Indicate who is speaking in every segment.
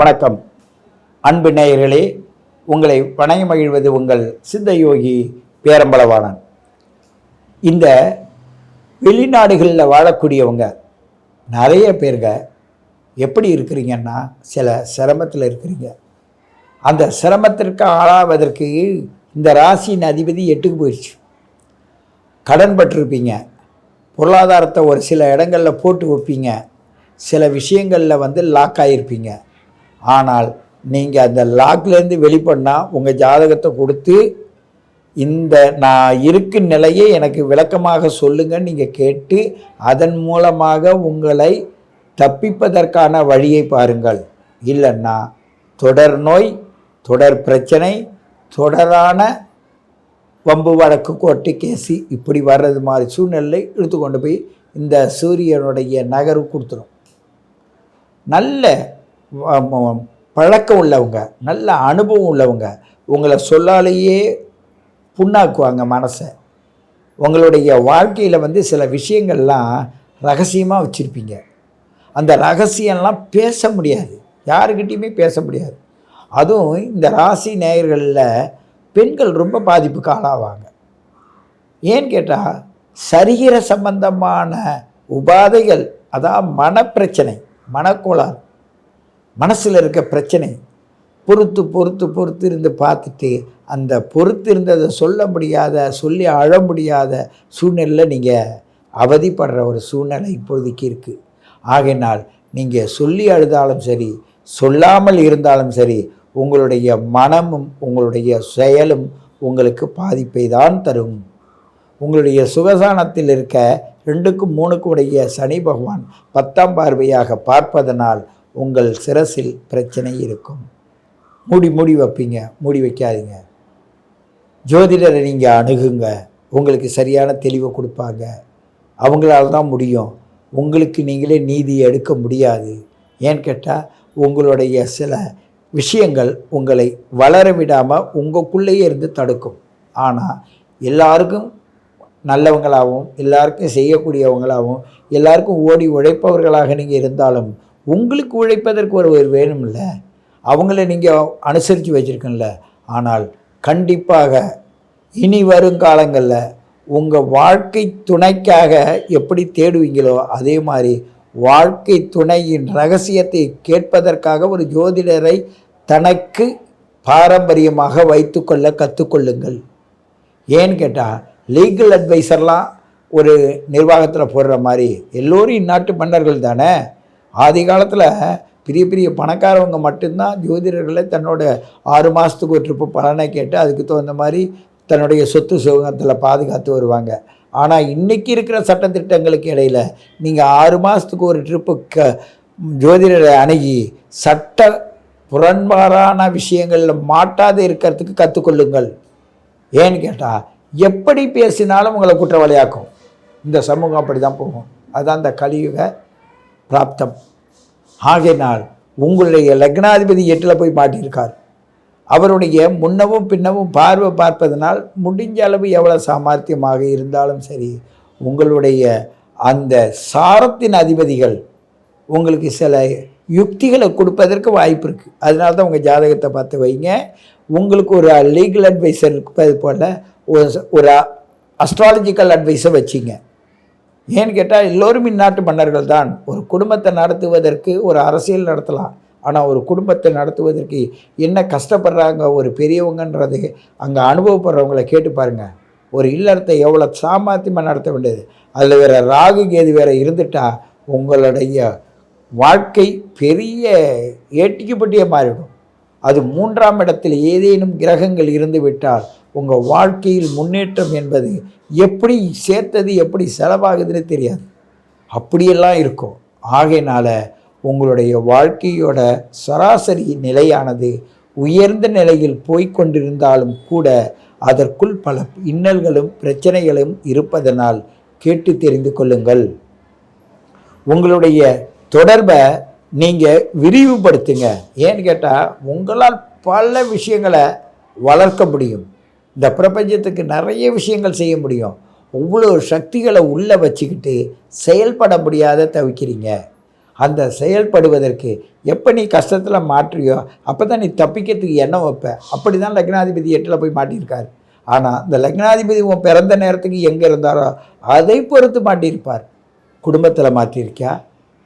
Speaker 1: வணக்கம். அன்பு நேயர்களே உங்களை வணங்கி மகிழ்வது உங்கள் சித்த யோகி பேரம்பலவாணன். இந்த வெளிநாடுகளில் வாழக்கூடியவங்க நிறைய பேருங்க எப்படி இருக்கிறீங்கன்னா சில சிரமத்தில் இருக்கிறீங்க. அந்த சிரமத்திற்கு ஆளாவதற்கு இந்த ராசியின் அதிபதி எட்டுக்கு போயிடுச்சு. கடன் பட்டிருப்பீங்க. பொருளாதாரத்தை ஒரு சில இடங்களில் போட்டு வைப்பீங்க. சில விஷயங்களில் வந்து லாக் ஆகியிருப்பீங்க ஆனால் நீங்கள் அந்த லாக்லேருந்து வெளிப்பண்ணால் உங்கள் ஜாதகத்தை கொடுத்து இந்த நான் இருக்கும் நிலையை எனக்கு விளக்கமாக சொல்லுங்கன்னு நீங்கள் கேட்டு அதன் மூலமாக உங்களை தப்பிப்பதற்கான வழியை பாருங்கள். இல்லைன்னா தொடர் நோய் தொடர் பிரச்சனை தொடரான வம்பு வழக்கு கோர்ட்டு கேசி இப்படி வர்றது மாதிரி சூழ்நிலை எடுத்து கொண்டு போய் இந்த சூரியனுடைய நகர்வு கொடுத்துரும். நல்ல பழக்கம் உள்ளவங்க நல்ல அனுபவம் உள்ளவங்க உங்களை சொல்லாலேயே புண்ணாக்குவாங்க மனசை. உங்களுடைய வாழ்க்கையில் வந்து சில விஷயங்கள்லாம் ரகசியமாக வச்சுருப்பீங்க. அந்த ரகசியம்லாம் பேச முடியாது. யாருக்கிட்டேயுமே பேச முடியாது. அதுவும் இந்த ராசி நேயர்களில் பெண்கள் ரொம்ப பாதிப்புக்கு ஆளாவாங்க. ஏன்னு கேட்டால் சரீர சம்பந்தமான உபாதைகள் அதான் மனப்பிரச்சனை மனக்கோளாறு. மனசில் இருக்க பிரச்சனை. பொறுத்து பொறுத்து பொறுத்து இருந்து பார்த்துட்டு அந்த பொறுத்து இருந்ததை சொல்ல முடியாத சொல்லி அழ முடியாத சூழ்நிலையில் நீங்கள் அவதிப்படுற ஒரு சூழ்நிலை இப்போதைக்கு இருக்குது ஆகையினால் நீங்கள் சொல்லி அழுதாலும் சரி சொல்லாமல் இருந்தாலும் சரி உங்களுடைய மனமும் உங்களுடைய செயலும் உங்களுக்கு பாதிப்பை தான் தரும். உங்களுடைய சுகசானத்தில் இருக்க ரெண்டுக்கும் மூணுக்கும் உடைய சனி பகவான் பத்தாம் பார்வையாக பார்ப்பதனால் உங்கள் சிரசில் பிரச்சனை இருக்கும். மூடி மூடி வைப்பீங்க மூடி வைக்காதீங்க. ஜோதிடரை நீங்கள் அணுகுங்க. உங்களுக்கு சரியான தெளிவை கொடுப்பாங்க. அவங்களால தான் முடியும். உங்களுக்கு நீங்களே நீதி எடுக்க முடியாது. ஏன்னு கேட்டால் உங்களுடைய சில விஷயங்கள் உங்களை வளரவிடாமல் உங்களுக்குள்ளேயே இருந்து தடுக்கும். ஆனால் எல்லாருக்கும் நல்லவங்களாகவும் எல்லாருக்கும் செய்யக்கூடியவங்களாகவும் எல்லாருக்கும் ஓடி உழைப்பவர்களாக நீங்கள் இருந்தாலும் உங்களுக்கு உழைப்பதற்கு ஒரு ஒருவர் வேணும்ல. அவங்கள நீங்கள் அனுசரித்து வச்சுருக்கல ஆனால் கண்டிப்பாக இனி வருங்காலங்களில் உங்கள் வாழ்க்கை துணைக்காக எப்படி தேடுவீங்களோ அதே மாதிரி வாழ்க்கை துணையின் ரகசியத்தை கேட்பதற்காக ஒரு ஜோதிடரை தனக்கு பாரம்பரியமாக வைத்துக்கொள்ள கற்றுக்கொள்ளுங்கள். ஏன்னு கேட்டால் லீகல் அட்வைசர்லாம் ஒரு நிர்வாகத்தில் போடுற மாதிரி எல்லோரும் இந்நாட்டு மன்னர்கள் தானே? ஆதி காலத்தில் பெரிய பெரிய பணக்காரவங்க மட்டும்தான் ஜோதிடர்களை தன்னோட ஆறு மாதத்துக்கு ஒரு ட்ரிப்பு பலனை கேட்டு அதுக்கு தகுந்த மாதிரி தன்னுடைய சொத்து சுகத்தில் பாதுகாத்து வருவாங்க. ஆனால் இன்றைக்கி இருக்கிற சட்டத்திட்டங்களுக்கு இடையில் நீங்கள் ஆறு மாதத்துக்கு ஒரு ட்ரிப்பு க ஜோதிடரை அணுகி சட்ட புறன்பாரான விஷயங்களில் மாட்டாது இருக்கிறதுக்கு கற்றுக்கொள்ளுங்கள் ஏன்னு கேட்டால் எப்படி பேசினாலும் உங்களை குற்றவாளியாக்கும். இந்த சமூகம் அப்படி தான் போகும். அதுதான் இந்த கலியுக பிராப்தம். ஆகையினால் உங்களுடைய லக்னாதிபதி எட்டில் போய் மாட்டியிருக்கார். அவருடைய முன்னவும் பின்னவும் பார்வை பார்ப்பதனால் முடிஞ்ச அளவு எவ்வளோ சாமர்த்தியமாக இருந்தாலும் சரி உங்களுடைய அந்த சாரத்தின் அதிபதிகள் உங்களுக்கு சில யுக்திகளை கொடுப்பதற்கு வாய்ப்பு இருக்குது அதனால தான் உங்கள் ஜாதகத்தை பார்த்து வைங்க. உங்களுக்கு ஒரு லீகல் அட்வைசர் இருப்பது போல் ஒரு ஒரு அஸ்ட்ராலஜிக்கல் அட்வைஸை வச்சிங்க. ஏன்னு கேட்டால் எல்லோரும் இந்நாட்டு மன்னர்கள் தான். ஒரு குடும்பத்தை நடத்துவதற்கு ஒரு அரசியல் நடத்தலாம். ஆனால் ஒரு குடும்பத்தை நடத்துவதற்கு என்ன கஷ்டப்படுறாங்க ஒரு பெரியவங்கன்றது அங்கே அனுபவப்படுறவங்கள கேட்டு பாருங்கள் ஒரு இல்லறத்தை எவ்வளோ சாமர்த்தியமாக நடத்த வேண்டியது. அதில் வேறு ராகு கேது வேறு இருந்துட்டால் உங்களுடைய வாழ்க்கை பெரிய ஏட்டிக்குப்பட்டியே மாறிடும் அது மூன்றாம் இடத்தில் ஏதேனும் கிரகங்கள் இருந்து விட்டால் உங்கள் வாழ்க்கையில் முன்னேற்றம் என்பது எப்படி சேர்த்தது எப்படி செலவாகுதுன்னு தெரியாது. அப்படியெல்லாம் இருக்கும். ஆகையினால உங்களுடைய வாழ்க்கையோட சராசரி நிலையானது உயர்ந்த நிலையில் போய்கொண்டிருந்தாலும் கூட அதற்குள் பல இன்னல்களும் பிரச்சனைகளும் இருப்பதனால் கேட்டு தெரிந்து கொள்ளுங்கள். உங்களுடைய தொடர்பை நீங்கள் விரிவுபடுத்துங்க. ஏன்னு கேட்டால் உங்களால் பல விஷயங்களை வளர்க்க முடியும். இந்த பிரபஞ்சத்துக்கு நிறைய விஷயங்கள் செய்ய முடியும். அவ்வளோ சக்திகளை உள்ளே வச்சுக்கிட்டு செயல்பட முடியாத தவிக்கிறீங்க. அந்த செயல்படுவதற்கு எப்போ நீ கஷ்டத்தில் மாற்றியோ அப்போ தான் நீ தப்பிக்கிறதுக்கு எண்ணம் வைப்ப. அப்படி தான் லக்னாதிபதி எட்டில் போய் மாட்டியிருக்கார். ஆனால் இந்த லக்னாதிபதி உன் பிறந்த நேரத்துக்கு எங்கே இருந்தாரோ அதை பொறுத்து மாட்டியிருப்பார். குடும்பத்தில் மாட்டியிருக்கியா?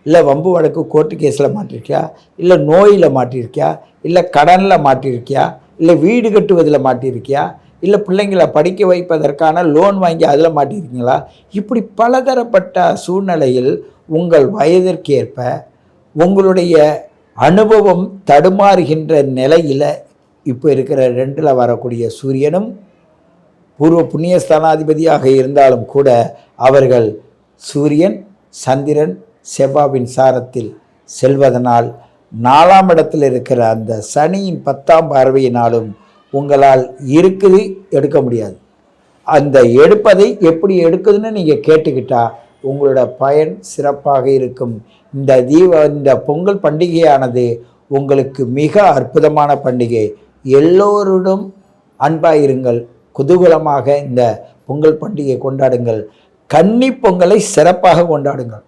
Speaker 1: இல்லை வம்பு வழக்கு கோர்ட்டு கேஸில் மாட்டிருக்கியா இல்லை நோயில் மாட்டியிருக்கியா? இல்லை கடனில் மாட்டியிருக்கியா? இல்லை வீடு கட்டுவதில் மாட்டியிருக்கியா? இல்லை பிள்ளைங்களை படிக்க வைப்பதற்கான லோன் வாங்கி அதில் மாட்டிருக்கீங்களா? இப்படி பலதரப்பட்ட சூழ்நிலையில் உங்கள் வயதிற்கேற்ப உங்களுடைய அனுபவம் தடுமாறுகின்ற நிலையில் இப்போ இருக்கிற ரெண்டில் வரக்கூடிய சூரியனும் பூர்வ புண்ணியஸ்தானாதிபதியாக இருந்தாலும் கூட அவர்கள் சூரியன் சந்திரன் செவ்வாவின் சாரத்தில் செல்வதனால் நாலாம் இடத்தில் இருக்கிற அந்த சனியின் பத்தாம் பார்வையினாலும் உங்களால் இருக்குது எடுக்க முடியாது. அந்த எடுப்பதை எப்படி எடுக்குதுன்னு நீங்கள் கேட்டுக்கிட்டா உங்களோட பயன் சிறப்பாக இருக்கும். இந்த தீப இந்த பொங்கல் பண்டிகையானது உங்களுக்கு மிக அற்புதமான பண்டிகை. எல்லோருடன் அன்பாயிருங்கள். குதூகலமாக இந்த பொங்கல் பண்டிகை கொண்டாடுங்கள். கன்னி பொங்கலை சிறப்பாக கொண்டாடுங்கள்.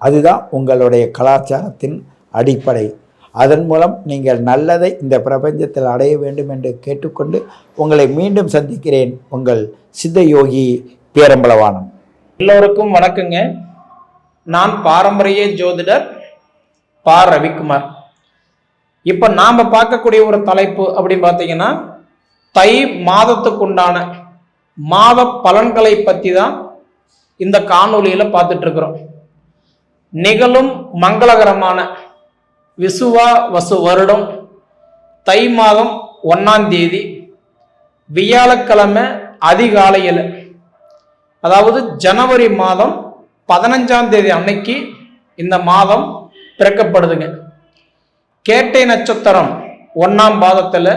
Speaker 1: அதுதான் உங்களுடைய கலாச்சாரத்தின் அடிப்படை. அதன் மூலம் நீங்கள் நல்லதை இந்த பிரபஞ்சத்தில் அடைய வேண்டும் என்று கேட்டுக்கொண்டு உங்களை மீண்டும் சந்திக்கிறேன் உங்கள் சித்த யோகி பேரம்பலவானம்
Speaker 2: எல்லோருக்கும் வணக்கங்க. நான் பாரம்பரிய ஜோதிடர் பா. ரவிக்குமார். இப்போ நாம் பார்க்கக்கூடிய ஒரு தலைப்பு அப்படின்னு பார்த்தீங்கன்னா தை மாதத்துக்குண்டான மாத பலன்களை பற்றி தான் இந்த காணொளியில் பார்த்துட்ருக்குறோம் நிகழும் மங்களகரமான விசுவா வசு வருடம் தை மாதம் ஒன்றாம் தேதி வியாழக்கிழமை அதிகாலையில் அதாவது ஜனவரி மாதம் பதினஞ்சாம் தேதி அன்னைக்கு இந்த மாதம் பிறக்கப்படுதுங்க. கேட்டை நட்சத்திரம் ஒன்றாம் பாதத்தில்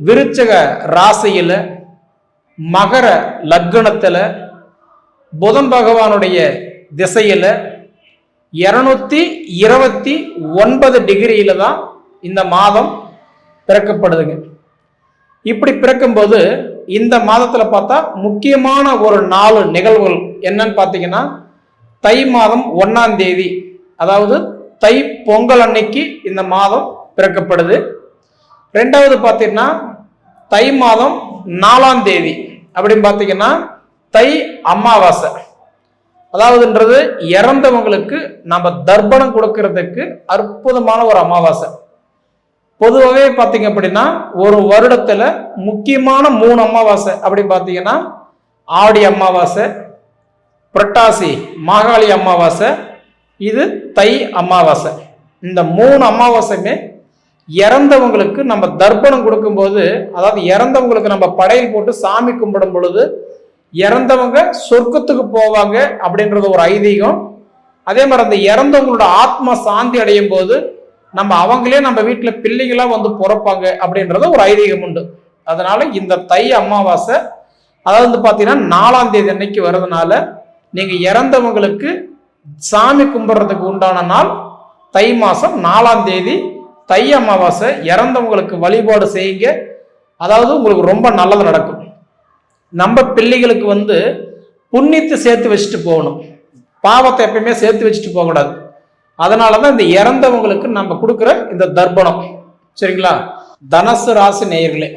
Speaker 2: விருச்சக ராசியில் மகர லக்னத்தில் புதன் பகவானுடைய திசையில் இருநூத்தி இருபத்தி ஒன்பது டிகிரியில தான் இந்த மாதம் பிறக்கப்படுதுங்க. இப்படி பிறக்கும்போது இந்த மாதத்தில் பார்த்தா முக்கியமான ஒரு நாலு நிகழ்வுகள் என்னன்னு பார்த்தீங்கன்னா தை மாதம் ஒன்றாம் தேதி அதாவது தை பொங்கல் அன்னைக்கு இந்த மாதம் பிறக்கப்படுது. ரெண்டாவது பார்த்தீங்கன்னா தை மாதம் நாலாம் தேதி அப்படின்னு பார்த்தீங்கன்னா தை அமாவாசை. அதாவதுன்றது இறந்தவங்களுக்கு நம்ம தர்ப்பணம் கொடுக்கறதுக்கு அற்புதமான ஒரு அமாவாசை. பொதுவாகவே பார்த்தீங்க அப்படின்னா ஒரு வருடத்துல முக்கியமான மூணு அமாவாசை அப்படின்னு பார்த்தீங்கன்னா ஆடி அமாவாசை புரட்டாசி மாகாளி அமாவாசை இது தை அமாவாசை. இந்த மூணு அமாவாசையுமே இறந்தவங்களுக்கு நம்ம தர்ப்பணம் கொடுக்கும்போது அதாவது இறந்தவங்களுக்கு நம்ம படையல் போட்டு சாமி கும்பிடும் பொழுது இறந்தவங்க சொர்க்கத்துக்கு போவாங்க அப்படின்றது ஒரு ஐதீகம். அதே மாதிரி அந்த இறந்தவங்களோட ஆத்மா சாந்தி அடையும் போது நம்ம அவங்களே நம்ம வீட்டில் பிள்ளைங்களாம் வந்து பிறப்பாங்க அப்படின்றது ஒரு ஐதீகம் உண்டு. அதனால இந்த தை அமாவாசை அதாவது வந்து பார்த்தீங்கன்னா நாலாம் தேதி அன்னைக்கு வர்றதுனால நீங்கள் இறந்தவங்களுக்கு சாமி கும்பிட்றதுக்கு உண்டான நாள் தை மாதம் நாலாம் தேதி. தை அமாவாசை இறந்தவங்களுக்கு வழிபாடு செய்யுங்க. அதாவது உங்களுக்கு ரொம்ப நல்லது நடக்கும். நம்ம பிள்ளைகளுக்கு வந்து புண்ணியத்தை சேர்த்து வச்சுட்டு போகணும். பாவத்தை எப்பயுமே சேர்த்து வச்சுட்டு போகக்கூடாது. அதனால தான் இந்த இறந்தவங்களுக்கு நம்ம கொடுக்குற இந்த தர்ப்பணம். சரிங்களா? தனசு ராசி நேயர்களே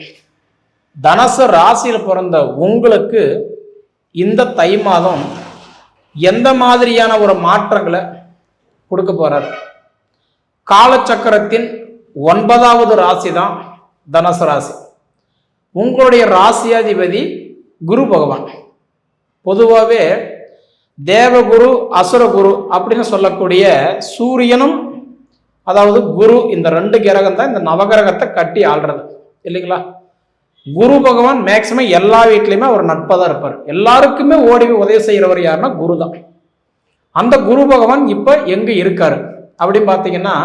Speaker 2: தனசு ராசியில் பிறந்த உங்களுக்கு இந்த தை மாதம் எந்த மாதிரியான ஒரு மாற்றங்களை கொடுக்க போகிறார் காலச்சக்கரத்தின் ஒன்பதாவது ராசி தான் தனசு ராசி. உங்களுடைய ராசியாதிபதி குரு பகவான். பொதுவாகவே தேவகுரு அசுரகுரு அப்படின்னு சொல்லக்கூடிய சூரியனும் அதாவது குரு இந்த ரெண்டு கிரகம் தான் இந்த நவகிரகத்தை கட்டி ஆள்றது. இல்லைங்களா? குரு பகவான் மேக்சிமம் எல்லா வீட்லேயுமே அவர் நட்பாக தான் இருப்பார். எல்லாருக்குமே ஓடி உதவி செய்கிறவர் யாருன்னா குரு தான். அந்த குரு பகவான் இப்போ எங்கே இருக்கார்? அப்படின்னு பார்த்தீங்கன்னா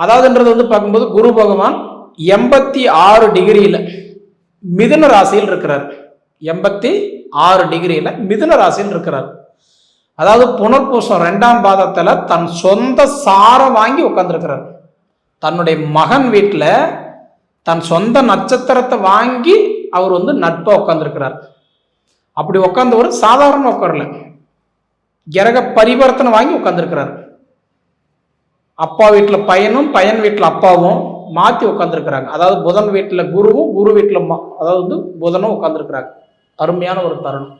Speaker 2: அதாவதுன்றது வந்து பார்க்கும்போது குரு பகவான் எண்பத்தி ஆறு டிகிரியில் மிதுன ராசியில் இருக்கிறார். எண்பத்தி ஆறு டிகிரியில் மிதுன ராசியில் இருக்கிறார். அதாவது புனர்பூசம் ரெண்டாம் பாதத்தில் தன் சொந்த சாரம் வாங்கி உட்காந்துருக்கிறார் தன்னுடைய மகன் வீட்டில் தன் சொந்த நட்சத்திரத்தை வாங்கி அவர் வந்து நட்பாக உட்காந்துருக்கிறார் அப்படி உட்காந்தவர் சாதாரண உட்காரல. கிரக பரிவர்த்தனை வாங்கி உட்காந்துருக்கிறார் அப்பா வீட்டில் பையனும் பையன் வீட்டில் அப்பாவும் மாற்றி உட்காந்துருக்கிறாங்க அதாவது புதன் வீட்டில் குருவும் குரு வீட்டில் அதாவது வந்து புதனும் உட்காந்துருக்கிறாங்க அருமையான ஒரு தருணம்.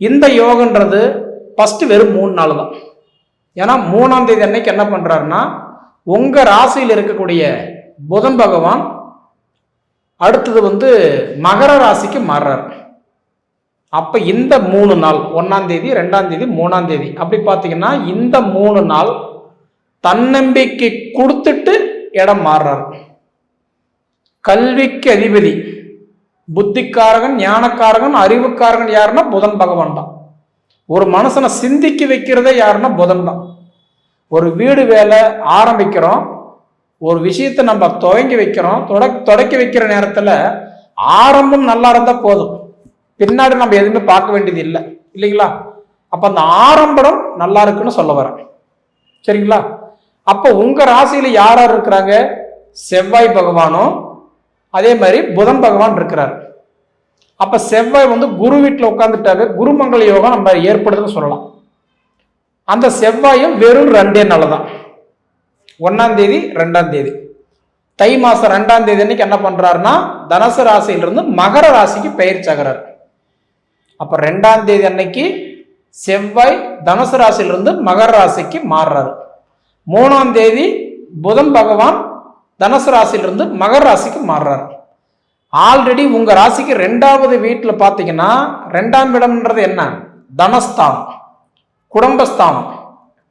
Speaker 2: இந்த யோகன்றது ஃபஸ்ட்டு வெறும் மூணு நாள் தான். ஏன்னா மூணாம் தேதி அன்னைக்கு என்ன பண்ணுறாருன்னா உங்கள் ராசியில் இருக்கக்கூடிய புதன் பகவான் அடுத்தது வந்து மகர ராசிக்கு மாறுறார். அப்போ இந்த மூணு நாள் ஒன்றாம் தேதி ரெண்டாம் தேதி மூணாம் தேதி அப்படி பார்த்தீங்கன்னா இந்த மூணு நாள் தன்னம்பிக்கை கொடுத்துட்டு இடம் மாறுறார். கல்விக்கு அதிபதி. புத்திக்காரகன் ஞானக்காரகன் அறிவுக்காரகன் யாருன்னா புதன் பகவான் தான். ஒரு மனுஷனை சிந்திக்க வைக்கிறதே யாருன்னா புதன் தான். ஒரு வீடு வேலை ஆரம்பிக்கிறோம். ஒரு விஷயத்தை நம்ம துவங்கி வைக்கிறோம். தொடக் தொடக்கி வைக்கிற நேரத்தில் ஆரம்பம் நல்லா இருந்தால் போதும். பின்னாடி நம்ம எதுவுமே பார்க்க வேண்டியது இல்லை. இல்லைங்களா? அப்போ அந்த ஆரம்பம் நல்லா இருக்குன்னு சொல்ல வரேன். சரிங்களா? அப்போ உங்கள் ராசியில் யார் யார் இருக்கிறாங்க? செவ்வாய் பகவானும் அதே மாதிரி புதன் பகவான் இருக்கிறார். அப்போ செவ்வாய் வந்து குரு வீட்டில் உட்காந்துட்டாவே குருமங்கள யோகம் நம்ம ஏற்படுதுன்னு சொல்லலாம். அந்த செவ்வாயும் வெறும் ரெண்டே நாள் தான் ஒன்றாம் தேதி ரெண்டாம் தேதி. தை மாதம் ரெண்டாம் தேதி அன்னைக்கு என்ன பண்ணுறாருன்னா தனுசு ராசியிலிருந்து மகர ராசிக்கு பயிற்சியாகிறார் அப்போ ரெண்டாம் தேதி அன்னைக்கு செவ்வாய் தனுசு ராசியிலிருந்து மகர ராசிக்கு மாறுறாரு. மூணாம் தேதி புதன் பகவான் தனுசு ராசியிலிருந்து மகர ராசிக்கு மாறுறார். ஆல்ரெடி உங்கள் ராசிக்கு ரெண்டாவது வீட்டில் பார்த்தீங்கன்னா ரெண்டாம் இடம்ன்றது என்ன? தனஸ்தானம் குடும்பஸ்தானம்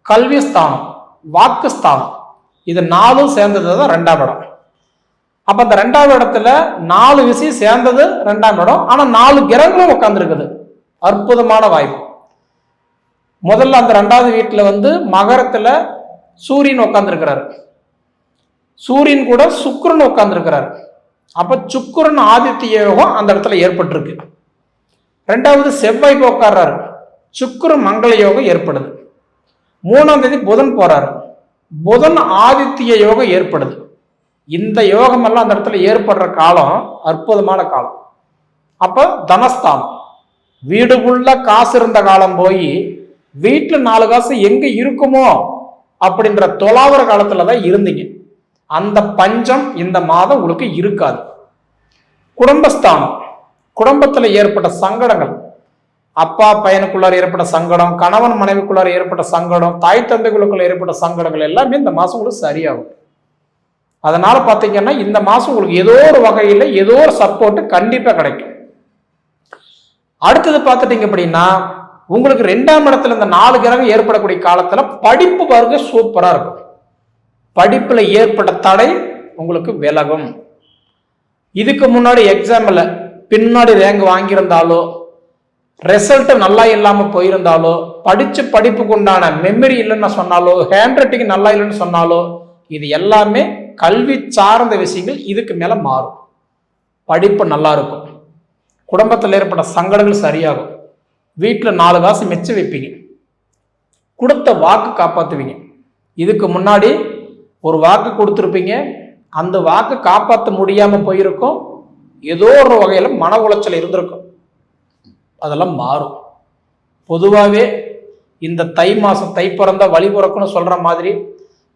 Speaker 2: கல்விஸ்தானம் வாக்குஸ்தானம். இது நாலும் சேர்ந்தது தான் ரெண்டாம் இடம். அப்போ அந்த ரெண்டாவது இடத்துல நாலு விஷயம் சேர்ந்தது ரெண்டாம் இடம். ஆனால் நாலு கிரகங்களும் உட்காந்துருக்குது அற்புதமான வாய்ப்பு. முதல்ல அந்த ரெண்டாவது வீட்டில் வந்து மகரத்தில் சூரியன் உட்காந்துருக்கிறார் சூரியன் கூட சுக்கரன் உட்காந்துருக்கிறாரு அப்போ சுக்கரன் ஆதித்ய யோகம் அந்த இடத்துல ஏற்பட்டிருக்கு. ரெண்டாவது செவ்வாய் உட்கார்றாரு சுக்கரன் மங்கள யோகம் ஏற்படுது. மூணாம் தேதி புதன் போறாரு. புதன் ஆதித்ய யோகம் ஏற்படுது. இந்த யோகமெல்லாம் அந்த இடத்துல ஏற்படுற காலம் அற்புதமான காலம். அப்போ தனஸ்தானம். வீடு ஃபுல்லா காசு இருந்த காலம் போய் வீட்டில் நாலு காசு எங்கே இருக்குமோ அப்படின்ற தொலாவர காலத்துல தான் இருந்தீங்க. அந்த பஞ்சம் இந்த மாதம் உங்களுக்கு இருக்காது. குடும்பஸ்தானம். குடும்பத்தில் ஏற்பட்ட சங்கடங்கள். அப்பா பையனுக்குள்ளார ஏற்பட்ட சங்கடம் கணவன் மனைவிக்குள்ளார ஏற்பட்ட சங்கடம் தாய் தந்தைகளுக்குள்ள ஏற்பட்ட சங்கடங்கள் எல்லாமே இந்த மாதம் உங்களுக்கு சரியாகும். அதனால பார்த்தீங்கன்னா இந்த மாதம் உங்களுக்கு ஏதோ ஒரு வகையில் ஏதோ ஒரு சப்போர்ட்டு கண்டிப்பாக கிடைக்கும். அடுத்தது பார்த்துட்டீங்க அப்படின்னா உங்களுக்கு ரெண்டாம் இடத்துல இந்த நாலு கிரகம் ஏற்படக்கூடிய காலத்துல படிப்பு பாருங்க சூப்பரா இருக்கும். படிப்புல ஏற்பட்ட தடை உங்களுக்கு விலகும். இதுக்கு முன்னாடி எக்ஸாமில் பின்னாடி ரேங்க் வாங்கியிருந்தாலோ ரிசல்ட்டு நல்லா இல்லாமல் போயிருந்தாலோ படித்த படிப்புக்கு உண்டான மெமரி இல்லைன்னு சொன்னாலோ ஹேண்ட் ரைட்டிங் நல்லா இல்லைன்னு சொன்னாலோ இது எல்லாமே கல்வி சார்ந்த விஷயங்கள் இதுக்கு மேலே மாறும். படிப்பு நல்லா இருக்கும். குடும்பத்தில் ஏற்பட்ட சங்கடங்கள் சரியாகும். வீட்டில் நாலு காசு மிச்சம் வைப்பீங்க. கொடுத்த வாக்கு காப்பாற்றுவீங்க இதுக்கு முன்னாடி ஒரு வாக்கு கொடுத்துருப்பீங்க. அந்த வாக்கு காப்பாற்ற முடியாமல் போயிருக்கும். ஏதோ ஒரு வகையில் மன உளைச்சல் இருந்திருக்கும். அதெல்லாம் மாறும். பொதுவாகவே இந்த தை மாதம் தை பிறந்த வழி பிறக்குன்னு சொல்கிற மாதிரி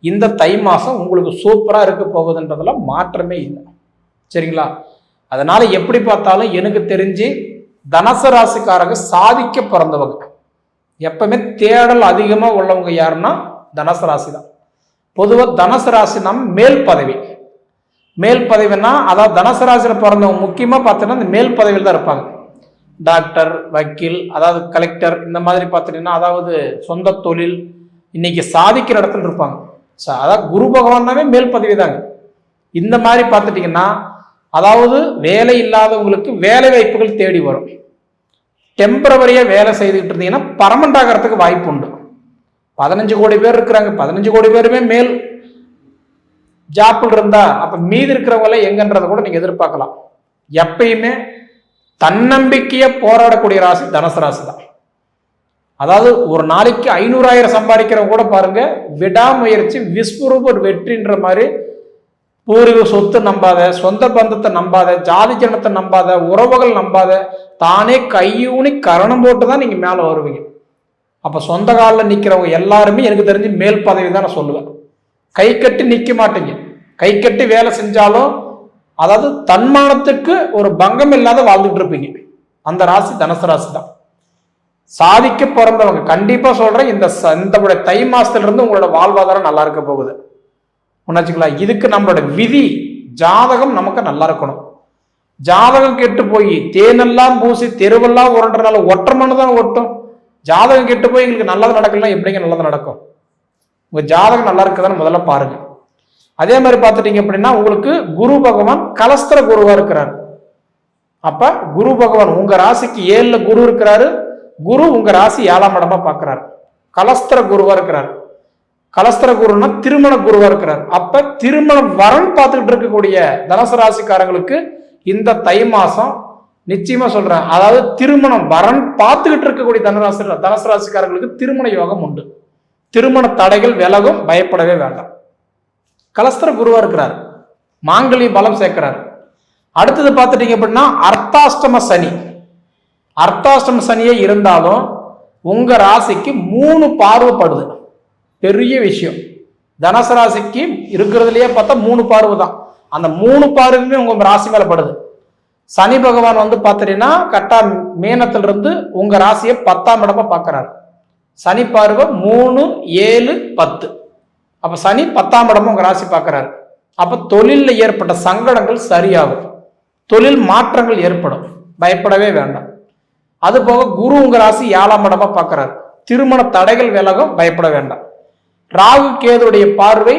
Speaker 2: இந்த தை மாதம் உங்களுக்கு சூப்பராக இருக்க போகுதுன்றதுல மாற்றமே இல்லை. சரிங்களா? அதனால் எப்படி பார்த்தாலும் எனக்கு தெரிஞ்சு தனுசு ராசிக்காரங்க சாதிக்க பிறந்தவங்க. எப்பவுமே தேடல் அதிகமாக உள்ளவங்க யாருன்னா தனுசு ராசி தான் பொதுவாக தனுசு ராசி நம் மேல் பதவி. மேல் பதவினா அதாவது தனுசு ராசியில் பிறந்தவங்க முக்கியமாக பார்த்தீங்கன்னா இந்த மேல் பதவியில் தான் இருப்பாங்க. டாக்டர் வக்கீல் அதாவது கலெக்டர் இந்த மாதிரி பார்த்துட்டீங்கன்னா அதாவது சொந்த தொழில் இன்னைக்கு சாதிக்கிற இடத்துல இருப்பாங்க. ஸோ அதாவது குரு பகவானாவே மேல் பதவி தாங்க இந்த மாதிரி பார்த்துட்டிங்கன்னா அதாவது வேலை இல்லாதவங்களுக்கு வேலை வாய்ப்புகள் தேடி வரும். டெம்பரவரியாக வேலை செய்துக்கிட்டு இருந்தீங்கன்னா பர்மனண்ட் ஆகிறதுக்கு வாய்ப்பு உண்டு. பதினஞ்சு கோடி பேர் இருக்கிறாங்க பதினஞ்சு கோடி பேருமே மேல் ஜாப்பில் இருந்தா அப்போ மீதி இருக்கிறவங்கள எங்கன்றதை கூட நீங்கள் எதிர்பார்க்கலாம். எப்பயுமே தன்னம்பிக்கையை போராடக்கூடிய ராசி தனுசு ராசி தான். அதாவது ஒரு நாளைக்கு ஐநூறாயிரம் சம்பாதிக்கிறவங்க கூட பாருங்க விடாமுயற்சி விஸ்வரூப வெற்றின்ற மாதிரி பூர்வீக சொத்து நம்பாத சொந்த பந்தத்தை நம்பாத ஜாதி ஜனத்தை நம்பாத உறவுகள் நம்பாத தானே கையூனி கரணம் போட்டு தான் நீங்க மேலே வருவீங்க. அப்போ சொந்த காலில் நிற்கிறவங்க எல்லாருமே எனக்கு தெரிஞ்சு மேல் பதவி தான் நான் சொல்லுவேன். கை கட்டி நிற்க மாட்டீங்க. கை கட்டி வேலை செஞ்சாலும் அதாவது தன்மானத்துக்கு ஒரு பங்கம் இல்லாத வாழ்ந்துட்டு இருப்பீங்க. அந்த ராசி தனுசு ராசி தான் சாதிக்க பிறந்தவங்க கண்டிப்பா சொல்றேன் இந்த இந்த தை மாசத்துல இருந்து உங்களோட வாழ்வாதாரம் நல்லா இருக்க போகுது. உணர்ச்சிங்களா இதுக்கு நம்மளோட விதி ஜாதகம் நமக்கு நல்லா இருக்கணும். ஜாதகம் கெட்டு போய் தேனெல்லாம் பூசி தெருவெல்லாம் உரண்டுறனால ஒற்றை மண்ணு தான் ஒட்டும். ஜாதகம் கெட்டு போய் எங்களுக்கு நல்லது நடக்கலாம் எப்படிங்க நல்லது நடக்கும்? உங்கள் ஜாதகம் நல்லா இருக்குதான்னு முதல்ல பாருங்க. அதே மாதிரி பார்த்துட்டீங்க அப்படின்னா உங்களுக்கு குரு பகவான் கலஸ்திர குருவாக இருக்கிறார். அப்போ குரு பகவான் உங்கள் ராசிக்கு ஏழில் குரு இருக்கிறாரு. குரு உங்கள் ராசி ஏழாம் இடமா பார்க்குறாரு. கலஸ்திர குருவாக இருக்கிறார். கலஸ்தர குருன்னா திருமண குருவா இருக்கிறார். அப்ப திருமண வரன் பார்த்துக்கிட்டு இருக்கக்கூடிய தனுசு ராசிக்காரங்களுக்கு இந்த தை மாசம் நிச்சயமா சொல்றேன். அதாவது திருமணம் வரன் பார்த்துக்கிட்டு இருக்கக்கூடிய தனுராசி தனுசு ராசிக்காரங்களுக்கு திருமண யோகம் உண்டு. திருமண தடைகள் விலகும் பயப்படவே வேண்டாம். கலஸ்தர குருவா இருக்கிறார். மாங்கலி பலம் சேர்க்கிறார். அடுத்தது பார்த்துட்டீங்க அப்படின்னா அர்த்தாஷ்டம சனி. அர்த்தாஷ்டம சனியே இருந்தாலும் உங்க ராசிக்கு மூணு பார்வைப்படுது. பெரிய விஷயம். தனுசு ராசிக்கு இருக்கிறதுலையே பார்த்தா மூணு பார்வை தான். அந்த மூணு பார்வையுமே உங்க ராசி மேல படுது. சனி பகவான் வந்து பார்த்தீங்கன்னா கரெக்டாக மீனத்துல இருந்து உங்க ராசியை பத்தாம் இடமா பார்க்கறாரு சனி பார்வை மூணு ஏழு பத்து. அப்ப சனி பத்தாம் இடமா உங்க ராசி பார்க்கறாரு அப்ப தொழிலில் ஏற்பட்ட சங்கடங்கள் சரியாகும். தொழில் மாற்றங்கள் ஏற்படும். பயப்படவே வேண்டாம். அது போக குரு உங்க ராசி ஏழாம் இடமா பார்க்கறாரு திருமண தடைகள் விலகும் பயப்பட வேண்டாம். ராகு கேதுடைய பார்வை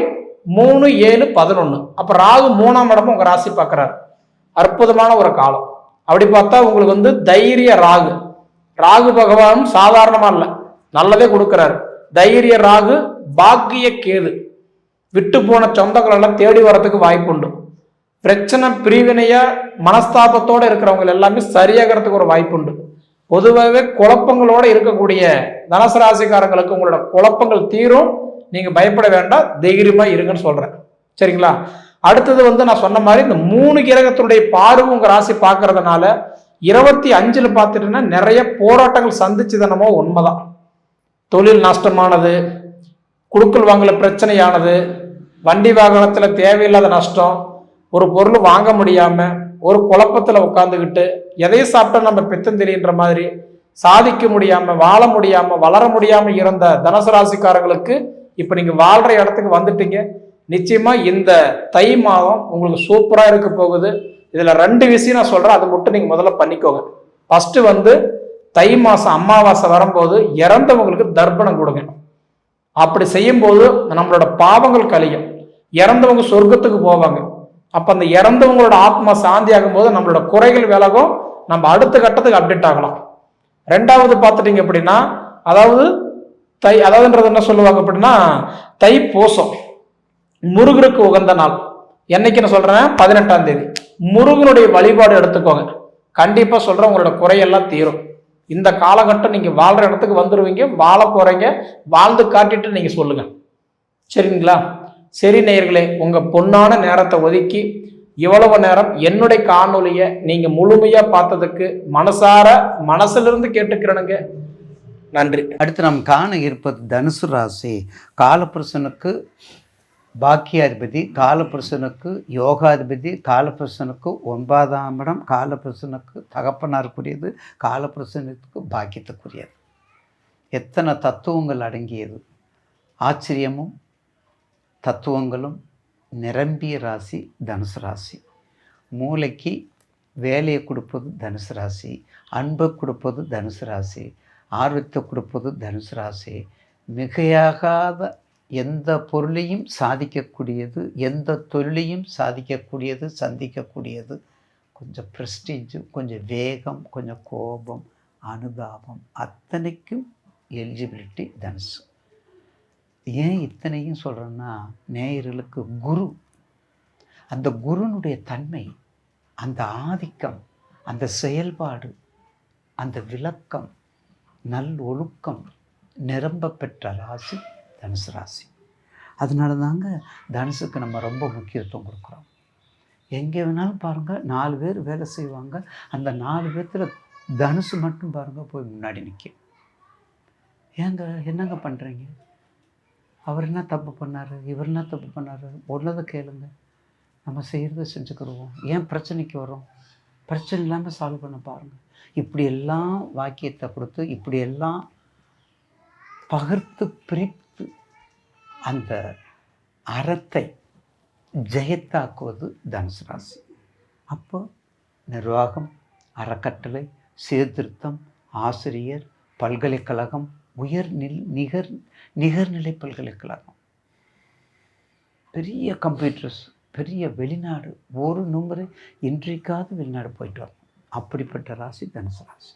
Speaker 2: மூணு ஏழு பதினொன்று அப்போ ராகு மூணாம் இடமும் உங்கள் ராசி பார்க்குறாரு. அற்புதமான ஒரு காலம். அப்படி பார்த்தா உங்களுக்கு வந்து தைரிய ராகு. ராகு பகவானும் சாதாரணமாக இல்லை. நல்லதே கொடுக்குறாரு. தைரிய ராகு பாக்கிய கேது. விட்டு போன சொந்தங்களெல்லாம் தேடி வரதுக்கு வாய்ப்புண்டு பிரச்சனை பிரிவினையா மனஸ்தாபத்தோடு இருக்கிறவங்க எல்லாமே சரியாகிறதுக்கு ஒரு வாய்ப்புண்டு பொதுவாகவே குழப்பங்களோட இருக்கக்கூடிய தனசு ராசிக்காரங்களுக்கு உங்களோட குழப்பங்கள் தீரும். நீங்கள் பயப்பட வேண்டாம் தைரியமாக இருங்கன்னு சொல்கிறேன் சரிங்களா? அடுத்தது வந்து நான் சொன்ன மாதிரி இந்த மூணு கிரகத்தினுடைய பார்வை உங்கள் ராசி பார்க்கறதுனால இருபத்தி அஞ்சில் பார்த்துட்டுன்னா நிறைய போராட்டங்கள் சந்திச்சுதனமோ உண்மைதான். தொழில் நஷ்டமானது குடுக்கல் வாங்கல பிரச்சனையானது வண்டி வாகனத்தில் தேவையில்லாத நஷ்டம் ஒரு பொருள் வாங்க முடியாமல் ஒரு குழப்பத்தில் உட்காந்துக்கிட்டு எதையும் சாப்பிட்டா நம்ம பித்தம் தெரியுன்ற மாதிரி சாதிக்க முடியாமல் வாழ முடியாமல் வளர முடியாமல் இருந்த தனுசு ராசிக்காரங்களுக்கு இப்போ நீங்கள் வாழ்கிற இடத்துக்கு வந்துட்டீங்க. நிச்சயமாக இந்த தை மாதம் உங்களுக்கு சூப்பராக இருக்க போகுது. இதில் ரெண்டு விஷயம் நான் சொல்கிறேன் அதை மட்டும் நீங்கள் முதல்ல பண்ணிக்கோங்க. ஃபஸ்ட்டு வந்து தை மாதம் அமாவாசை வரும்போது இறந்தவங்களுக்கு தர்ப்பணம் கொடுங்க. அப்படி செய்யும்போது நம்மளோட பாவங்கள் கழியும். இறந்தவங்க சொர்க்கத்துக்கு போவாங்க. அப்போ அந்த இறந்தவங்களோட ஆத்மா சாந்தி ஆகும்போது நம்மளோட குறைகள் விலகும். நம்ம அடுத்த கட்டத்துக்கு அப்டேட் ஆகலாம். ரெண்டாவது பார்த்துட்டீங்க அப்படின்னா அதாவது தை அதாவதுன்றது என்ன சொல்லுவாங்க அப்படின்னா தை பூசம். முருகருக்கு உகந்த நாள். என்னைக்கு நான் சொல்றேன்? பதினெட்டாம் தேதி. முருகனுடைய வழிபாடு எடுத்துக்கோங்க. கண்டிப்பா சொல்றேன் உங்களோட குறையெல்லாம் தீரும். இந்த காலகட்டம் நீங்க வாழ்ற இடத்துக்கு வந்துடுவீங்க வாழ போறீங்க வாழ்ந்து காட்டிட்டு நீங்க சொல்லுங்க. சரிங்களா? சரி நேயர்களே உங்க பொன்னான நேரத்தை ஒதுக்கி இவ்வளவு நேரம் என்னுடைய காணொலியை நீங்க முழுமையா பார்த்ததுக்கு மனசார மனசுல கேட்டுக்கிறனுங்க. நன்றி.
Speaker 3: அடுத்து நாம் காண இருப்பது தனுசு ராசி. காலபுருஷனுக்கு பாக்கியாதிபதி காலபுருஷனுக்கு யோகாதிபதி காலபுருஷனுக்கு ஒன்பதாம் இடம் காலபுருஷனுக்கு தகப்பனாருக்குரியது காலபுருஷனுக்கு பாக்கியத்துக்குரியது. எத்தனை தத்துவங்கள் அடங்கியது? ஆச்சரியமும் தத்துவங்களும் நிரம்பிய ராசி தனுசு ராசி. மூளைக்கு வேலையை கொடுப்பது தனுசு ராசி அன்பை கொடுப்பது தனுசு ராசி. ஆர்வத்தை கொடுப்பது தனுசு ராசி. மிகையாகாத எந்த பொருளையும் சாதிக்கக்கூடியது எந்த தொழிலையும் சாதிக்கக்கூடியது சந்திக்கக்கூடியது. கொஞ்சம் ப்ரெஸ்டீஜு கொஞ்சம் வேகம் கொஞ்சம் கோபம் அனுதாபம். அத்தனைக்கும் எலிஜிபிலிட்டி தனுசு. ஏன் இத்தனையும் சொல்கிறேன்னா நேயர்களுக்கு குரு. அந்த குருனுடைய தன்மை அந்த ஆதிக்கம் அந்த செயல்பாடு அந்த விளக்கம் நல் ஒழுக்கம் நிரம்ப பெற்ற ராசி தனுசு ராசி. அதனால தாங்க தனுசுக்கு நம்ம ரொம்ப முக்கியத்துவம் கொடுக்குறோம். எங்கே வேணாலும் பாருங்கள் நாலு பேர் வேலை செய்வாங்க. அந்த நாலு பேர்த்தில் தனுசு மட்டும் பாருங்கள் போய் முன்னாடி நிற்கும் ஏங்க என்னங்க பண்ணுறீங்க அவர் என்ன தப்பு பண்ணார்? இவர் என்ன தப்பு பண்ணார்? உள்ளதை கேளுங்க. நம்ம செய்கிறத செஞ்சுக்கிடுவோம் ஏன் பிரச்சனைக்கு வரும் பிரச்சனை இல்லாமல் சால்வ் பண்ண பாருங்கள் இப்படியெல்லாம் வாக்கியத்தை கொடுத்து இப்படியெல்லாம் பகிர்த்து பிரித்து அந்த அறத்தை ஜெயத்தாக்குவது தனுசு ராசி. அப்போ நிர்வாகம் அறக்கட்டளை சீர்திருத்தம் ஆசிரியர் பல்கலைக்கழகம் உயர் நில் நிகர் நிகர்நிலை பல்கலைக்கழகம். பெரிய கம்ப்யூட்டர்ஸ் பெரிய வெளிநாடு ஒரு நும்பரை இன்றைக்காவது வெளிநாடு போயிட்டு வரோம் அப்படிப்பட்ட ராசி தனுசு ராசி.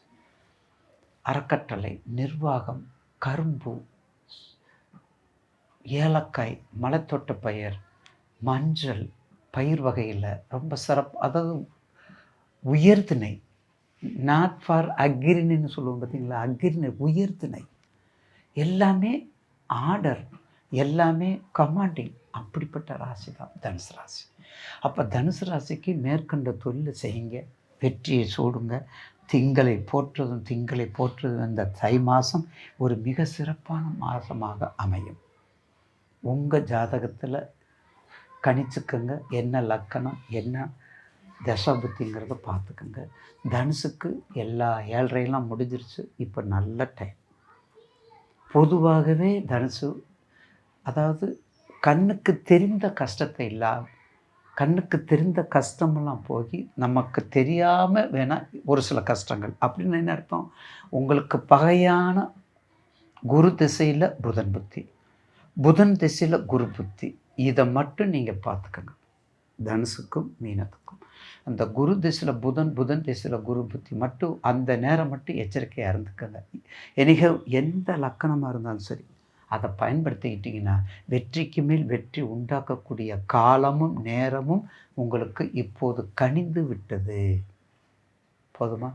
Speaker 3: அறக்கட்டளை நிர்வாகம் கரும்பு ஏலக்காய் மலைத்தோட்ட பயிர் மஞ்சள் பயிர் வகையில் ரொம்ப சிறப்பு அதாவது உயர்திணை நாட் ஃபார் அக்ரின்னு சொல்லுவோம் பார்த்தீங்களா? அக்ரிணை உயர்திணை எல்லாமே ஆர்டர் எல்லாமே கமாண்டிங். அப்படிப்பட்ட ராசி தான் தனுசு ராசி. அப்போ தனுசு ராசிக்கு மேற்கண்ட தொழில் செய்யுங்க. வெற்றியை சூடுங்க. திங்களை போற்றதும் திங்களை போற்றுவதும் இந்த தை மாதம் ஒரு மிக சிறப்பான மாதமாக அமையும். உங்கள் ஜாதகத்தில் கணிச்சுக்கங்க. என்ன லக்கணம் என்ன தசாபுத்திங்கிறத பார்த்துக்கோங்க. தனுசுக்கு எல்லா ஏழ்றையெல்லாம் முடிஞ்சிருச்சு. இப்போ நல்ல டைம் பொதுவாகவே தனுசு அதாவது கண்ணுக்கு தெரிந்த கஷ்டத்தை இல்லாம கண்ணுக்கு தெரிந்த கஷ்டமெல்லாம் போய் நமக்கு தெரியாமல் வேணால் ஒரு சில கஷ்டங்கள். அப்படின்னு என்ன அர்த்தம்? உங்களுக்கு பகையான குரு திசையில் புதன் புத்தி. புதன் திசையில் குரு புத்தி. இதை மட்டும் நீங்கள் பார்த்துக்கங்க. தனுசுக்கும் மீனத்துக்கும். அந்த குரு திசையில் புதன் புதன் திசையில் குரு புத்தி மட்டும் அந்த நேரம் மட்டும் எச்சரிக்கையாக இருந்துக்கங்க. எனிக எந்த லக்கணமாக இருந்தாலும் சரி அதை பயன்படுத்திக்கிட்டிங்கன்னா வெற்றிக்கு மேல் வெற்றி உண்டாக்கக்கூடிய காலமும் நேரமும் உங்களுக்கு இப்போது கனிந்து விட்டது. போதுமா?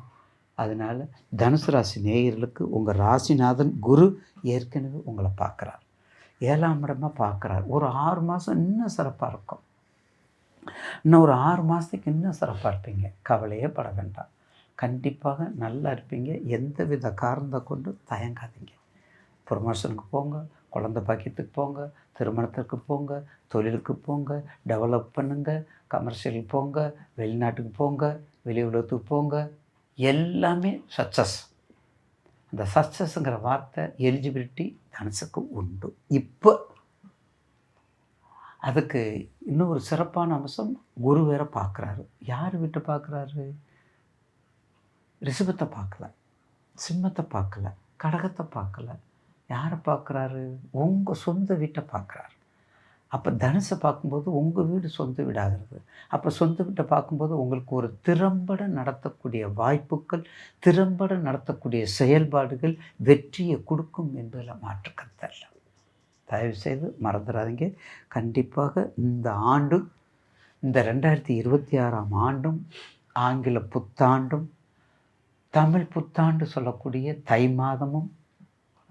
Speaker 3: அதனால் தனுசு ராசி நேயர்களுக்கு உங்கள் ராசிநாதன் குரு ஏற்கனவே உங்களை பார்க்குறார். ஏழாம் இடமாக பார்க்குறார். ஒரு ஆறு மாதம் இன்னும் சிறப்பாக இருக்கும்? இன்னும் ஒரு ஆறு மாதத்துக்கு இன்னும் சிறப்பாக இருப்பீங்க? கவலையே பட வேண்டாம். கண்டிப்பாக நல்லா இருப்பீங்க. எந்த வித காரணத்தை கொண்டு தயங்காதீங்க. ப்ரொமோஷனுக்கு போங்க குழந்த பாக்கியத்துக்கு போங்க திருமணத்திற்கு போங்க தொழிலுக்கு போங்க டெவலப் பண்ணுங்க கமர்ஷியல் போங்க வெளிநாட்டுக்கு போங்க வெளி உலகத்துக்கு போங்க. எல்லாமே சக்ஸஸ் அந்த சக்ஸஸ்ங்கிற வார்த்தை எலிஜிபிலிட்டி தனுசுக்கு உண்டு. இப்போ அதுக்கு இன்னும் ஒரு சிறப்பான அம்சம் குரு வேற பார்க்குறாரு. யார் வீட்டை பார்க்குறாரு? ரிஷபத்தை பார்க்கல சிம்மத்தை பார்க்கல கடகத்தை பார்க்கல. யாரை பார்க்குறாரு? உங்கள் சொந்த வீட்டை பார்க்குறாரு. அப்போ தனுசை பார்க்கும்போது உங்கள் வீடு சொந்த வீடாகிறது. அப்போ சொந்த வீட்டை பார்க்கும்போது உங்களுக்கு ஒரு திறம்பட நடத்தக்கூடிய வாய்ப்புகள் திறம்பட நடத்தக்கூடிய செயல்பாடுகள் வெற்றியை கொடுக்கும் என்பதில் மாற்று கருத்தல்ல தயவுசெய்து மறந்துடாதீங்க. கண்டிப்பாக இந்த ஆண்டு இந்த ரெண்டாயிரத்தி இருபத்தி ஆறாம் ஆண்டும் ஆங்கில புத்தாண்டும் தமிழ் புத்தாண்டு சொல்லக்கூடிய தை மாதமும்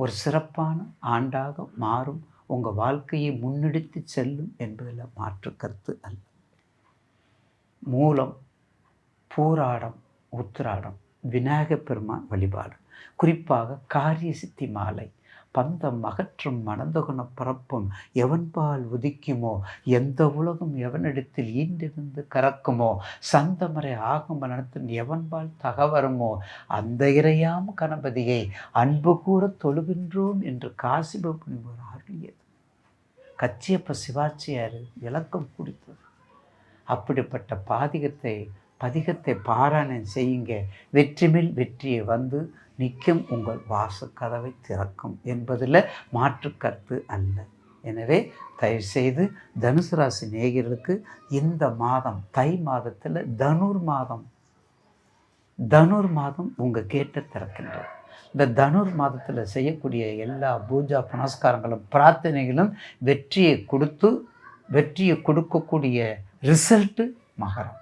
Speaker 3: ஒரு சிறப்பான ஆண்டாக மாறும். உங்கள் வாழ்க்கையை முன்னெடுத்து செல்லும் என்பதில் மாற்று கருத்து அல்ல. மூலம் பூராடம் உத்திராடம் விநாயகப் பெருமான் வழிபாடு. குறிப்பாக காரிய சித்தி மாலை பந்தம் அகற்றும் மணந்தகுண பரப்பும் எவன்பால் உதிக்குமோ? எந்த உலகம் எவனிடத்தில் ஈண்டிருந்து கறக்குமோ சந்தமரை ஆகும் நடத்தும் எவன்பால் தகவருமோ அந்த இறையாம் கணபதியை அன்பு கூற தொழுகின்றோம் என்று காசிப முனிவர் அருளியது. கச்சியப்ப சிவாச்சியார் விளக்கம் குடித்தது. அப்படிப்பட்ட பாதிகத்தை பதிகத்தை பாராயணம் செய்யுங்க. வெற்றிமேல் வெற்றியை வந்து நிற்கும் உங்கள் வாசு கதவை திறக்கும் என்பதில் மாற்று கருத்து அல்ல. எனவே தயவுசெய்து தனுசு ராசி நேயர்களுக்கு இந்த மாதம் தை மாதத்தில் தனுர் மாதம் தனுர் மாதம் உங்கள் கேட்டை திறக்கின்றது. இந்த தனுர் மாதத்தில் செய்யக்கூடிய எல்லா பூஜா புனஸ்காரங்களும் பிரார்த்தனைகளும் வெற்றியை கொடுத்து வெற்றியை கொடுக்கக்கூடிய ரிசல்ட்டு மகரம்.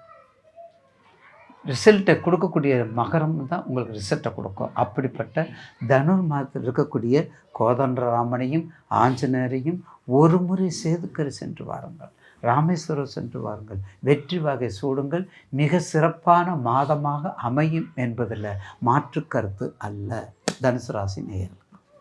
Speaker 3: ரிசல்ட்டை கொடுக்கக்கூடிய மகரம் தான் உங்களுக்கு ரிசல்ட்டை கொடுக்கும். அப்படிப்பட்ட தனுர் மாதத்தில் இருக்கக்கூடிய கோதண்டராமனையும் ஆஞ்சநேயரையும் ஒரு முறை சேதுக்கரை சென்று வாருங்கள். ராமேஸ்வரம் சென்று வாருங்கள். வெற்றி வகை சூடுங்கள். மிக சிறப்பான மாதமாக அமையும் என்பதில் மாற்று கருத்து அல்ல. தனுசு ராசி நேயர்